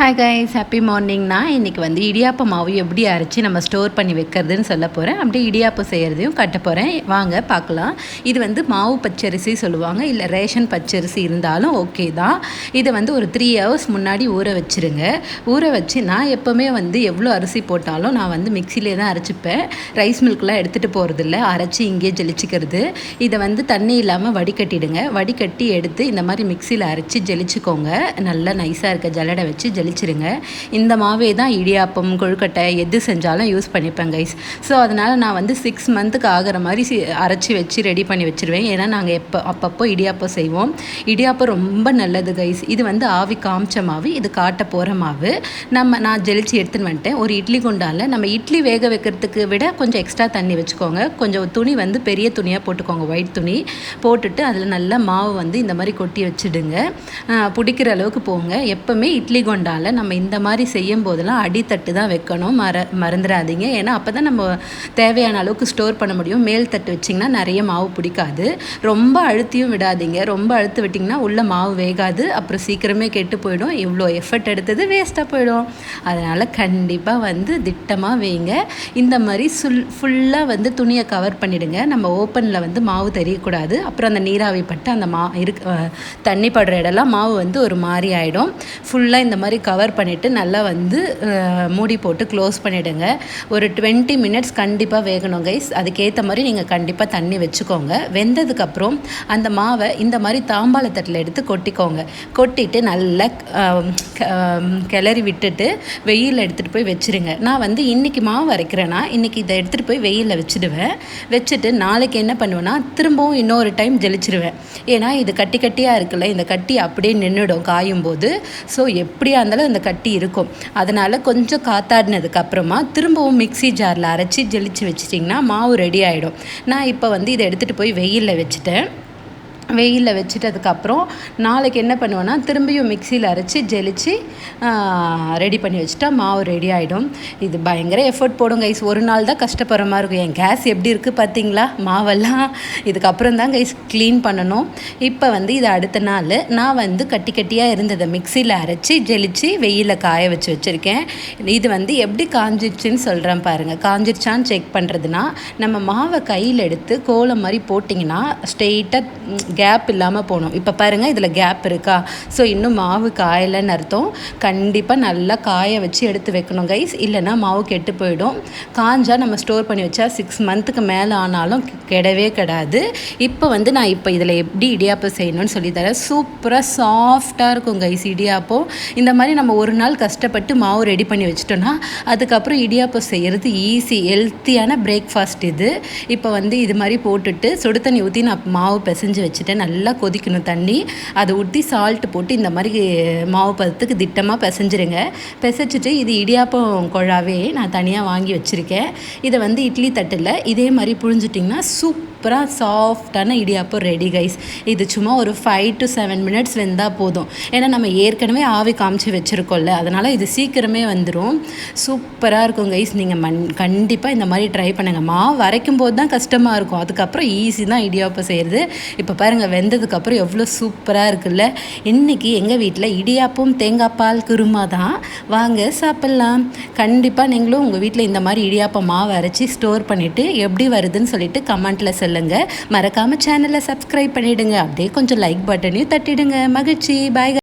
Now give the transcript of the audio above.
Hi guys happy மார்னிங்னா இன்றைக்கி வந்து இடியாப்ப மாவு எப்படி அரைச்சி நம்ம ஸ்டோர் பண்ணி வைக்கிறதுன்னு சொல்ல போகிறேன் அப்படியே இடியாப்பம் செய்கிறதையும் கட்ட போகிறேன் வாங்க பார்க்கலாம். இது வந்து மாவு பச்சரிசி சொல்லுவாங்க. இல்லை ரேஷன் பச்சரிசி இருந்தாலும் ஓகே தான். இதை வந்து ஒரு த்ரீ ஹவர்ஸ் முன்னாடி ஊற வச்சுருங்க. ஊற வச்சு நான் எப்போவுமே வந்து எவ்வளோ அரிசி போட்டாலும் நான் வந்து மிக்சிலே தான் அரைச்சிப்பேன். ரைஸ் மில்க்லாம் எடுத்துகிட்டு போகிறதில்ல அரைச்சி இங்கேயே ஜெலிச்சிக்கிறது. இதை வந்து தண்ணி இல்லாமல் வடிகட்டிடுங்க. வடிகட்டி எடுத்து இந்த மாதிரி மிக்சியில் அரைச்சி ஜெலிச்சுக்கோங்க. நல்லா நைஸாக இருக்க ஜல்லடை வச்சு தெளிச்சிருங்க. இந்த மாவே தான் இடியாப்பம் கொழுக்கட்டை எது செஞ்சாலும் யூஸ் பண்ணிப்பேன் கைஸ் ஸோ அதனால் நான் வந்து சிக்ஸ் மந்த்துக்கு ஆகிற மாதிரி அரைச்சி வச்சு ரெடி பண்ணி வச்சுருவேன். ஏன்னா நாங்கள் எப்போ அப்பப்போ இடியாப்பம் செய்வோம். இடியாப்பம் ரொம்ப நல்லது கைஸ் இது வந்து ஆவி காமிச்ச மாவு இது காட்ட போகிற மாவு. நம்ம நான் ஜெலிச்சு எடுத்துன்னு வந்துட்டேன். ஒரு இட்லி குண்டால் நம்ம இட்லி வேக வைக்கிறதுக்கு விட கொஞ்சம் எக்ஸ்ட்ரா தண்ணி வச்சுக்கோங்க. கொஞ்சம் துணி வந்து பெரிய துணியாக போட்டுக்கோங்க ஒயிட் துணி. போட்டுட்டு அதில் நல்லா மாவு வந்து இந்த மாதிரி கொட்டி வச்சுடுங்க. பிடிக்கிற அளவுக்கு போங்க. எப்போவுமே இட்லி கொண்டா அதனால் நம்ம இந்த மாதிரி செய்யும் போதெல்லாம் அடித்தட்டு தான் வைக்கணும். மற மறந்துடாதீங்க ஏன்னா அப்போ தான் நம்ம தேவையான அளவுக்கு ஸ்டோர் பண்ண முடியும். மேல் தட்டு வச்சிங்கன்னா நிறைய மாவு பிடிக்காது. ரொம்ப அழுத்தியும் விடாதீங்க. ரொம்ப அழுத்து விட்டிங்கன்னா உள்ளே மாவு வேகாது. அப்புறம் சீக்கிரமே கெட்டு போயிடும். இவ்வளோ எஃபர்ட் எடுத்தது வேஸ்ட்டாக போயிடும். அதனால் கண்டிப்பாக வந்து திட்டமாக வைங்க. இந்த மாதிரி சுல் ஃபுல்லாக வந்து துணியை கவர் பண்ணிவிடுங்க நம்ம ஓப்பனில் வந்து மாவு தெரியக்கூடாது. அப்புறம் அந்த நீராவி பட்டு அந்த மா இருக்கு தண்ணி படுற இடம்லாம் மாவு வந்து ஒரு மாதிரி ஆகிடும் ஃபுல்லாக இந்த மாதிரி கவர் பண்ணிவிட்டு நல்லா வந்து மூடி போட்டு க்ளோஸ் பண்ணிவிடுங்க ஒரு டுவெண்ட்டி மினிட்ஸ் கண்டிப்பாக வேகணும் கைஸ் அதுக்கேற்ற மாதிரி நீங்கள் கண்டிப்பாக தண்ணி வச்சுக்கோங்க. வெந்ததுக்கப்புறம் அந்த மாவை இந்த மாதிரி தாம்பாளத்தட்டில் எடுத்து கொட்டிக்கோங்க. கொட்டிட்டு நல்லா கிளறி விட்டுட்டு வெயிலில் எடுத்துகிட்டு போய் வச்சுருங்க. நான் வந்து இன்றைக்கி மாவு வரைக்கிறேன்னா இன்றைக்கி இதை எடுத்துகிட்டு போய் வெயிலில் வச்சுடுவேன். வச்சுட்டு நாளைக்கு என்ன பண்ணுவேன்னா திரும்பவும் இன்னொரு டைம் ஜெலிச்சிடுவேன் ஏன்னா இது கட்டி கட்டியாக இருக்குல்ல இந்த கட்டி அப்படியே நின்றுடும் காயும் போது ஸோ எப்படியா இருந்தாலும் அந்த கட்டி இருக்கும். அதனால் கொஞ்சம் காத்தாடினதுக்கு அப்புறமா திரும்பவும் மிக்சி ஜாரில் அரைச்சி ஜெலிச்சு வச்சிட்டிங்கன்னா மாவு ரெடி ஆகிடும் நான் இப்போ வந்து இதை எடுத்துகிட்டு போய் வெயிலில் வச்சுட்டேன். வெயிலில் வச்சுட்டதுக்கப்புறம் நாளைக்கு என்ன பண்ணுவேன்னா திரும்பியும் மிக்சியில் அரைச்சி ஜெலிச்சு ரெடி பண்ணி வச்சுட்டா மாவு ரெடி ஆகிடும் இது பயங்கர எஃபர்ட் போடும் கைஸ் ஒரு நாள் தான் கஷ்டப்படுற மாதிரி இருக்கும். என் கேஸ் எப்படி இருக்குது பார்த்தீங்களா? மாவெல்லாம். இதுக்கப்புறம் தான் கைஸ் க்ளீன் பண்ணணும். இப்போ வந்து இது அடுத்த நாள். நான் வந்து கட்டி கட்டியாக இருந்ததை மிக்சியில் அரைச்சி ஜெலிச்சு வெயிலில் காய வச்சு வச்சுருக்கேன். இது வந்து எப்படி காஞ்சிடுச்சுன்னு சொல்கிறேன் பாருங்கள் காஞ்சிருச்சான்னு செக் பண்ணுறதுனா நம்ம மாவை கையில் எடுத்து கோலம் மாதிரி போட்டிங்கன்னா ஸ்ட்ரெயிட்டாக கேப் இல்லாமல் போகணும். இப்போ பாருங்கள் இதில் கேப் இருக்கா? ஸோ இன்னும் மாவு காயலைன்னு அர்த்தம். கண்டிப்பாக நல்லா காய வச்சு எடுத்து வைக்கணும் கைஸ் இல்லைன்னா மாவு கெட்டு போயிடும். காஞ்சால் நம்ம ஸ்டோர் பண்ணி வச்சா சிக்ஸ் மந்த்துக்கு மேலே ஆனாலும் கெடவே கிடாது. இப்போ வந்து நான் இப்போ இதில் எப்படி இடியாப்பம் செய்யணும்னு சொல்லி தரேன். சூப்பராக சாஃப்டாக இருக்கும் கைஸ் இடியாப்பம். இந்த மாதிரி நம்ம ஒரு நாள் கஷ்டப்பட்டு மாவு ரெடி பண்ணி வச்சிட்டோன்னா அதுக்கப்புறம் இடியாப்பம் செய்கிறது ஈஸி ஹெல்த்தியான பிரேக்ஃபாஸ்ட் இது. இப்போ வந்து இது மாதிரி போட்டுட்டு சுடு தண்ணி ஊற்றி நான் மாவு பிசைஞ்சு வச்சுட்டேன். வச்சுட்டு நல்லா கொதிக்கணும் தண்ணி. அதை ஊற்றி சால்ட்டு போட்டு இந்த மாதிரி மாவு பதத்துக்கு திட்டமாக பிசைஞ்சிருங்க. பிசைச்சிட்டு இது இடியாப்பம் குழாவே நான் தனியாக வாங்கி வச்சுருக்கேன். இதை வந்து இட்லி தட்டில் இதே மாதிரி புழிஞ்சிட்டிங்கன்னா சூப்பராக சாஃப்டான இடியாப்பம் ரெடி கைஸ் இது சும்மா ஒரு ஃபைவ் டு செவன் மினிட்ஸ் வெந்தால் போதும். ஏன்னா நம்ம ஏற்கனவே ஆவி காமிச்சு வச்சுருக்கோம்ல. அதனால் இது சீக்கிரமே வந்துடும் சூப்பராக இருக்கும் கைஸ் நீங்கள் மண் கண்டிப்பாக இந்த மாதிரி ட்ரை பண்ணுங்கள் மாவு வரைக்கும் போது தான் கஷ்டமாக இருக்கும். அதுக்கப்புறம் ஈஸி தான் இடியாப்பம் செய்கிறது இப்போ பாருங்கள் வெந்ததுக்கப்புறம் எவ்வளோ சூப்பராக இருக்குல்ல. இன்றைக்கி எங்கள் வீட்டில் இடியாப்பம் தேங்காய் பால் குருமா தான். வாங்க சாப்பிட்லாம். கண்டிப்பாக நீங்களும் உங்கள் வீட்டில் இந்த மாதிரி இடியாப்பம் மாவு அரைச்சி ஸ்டோர் பண்ணிவிட்டு எப்படி வருதுன்னு சொல்லிட்டு கமெண்ட்டில் சொல்லுங்கள் மறக்காமல் சேனலை சப்ஸ்கிரைப் பண்ணிவிடுங்க அப்படியே கொஞ்சம் லைக் பட்டனையும் தட்டிடுங்க. மகிழ்ச்சி. பாய்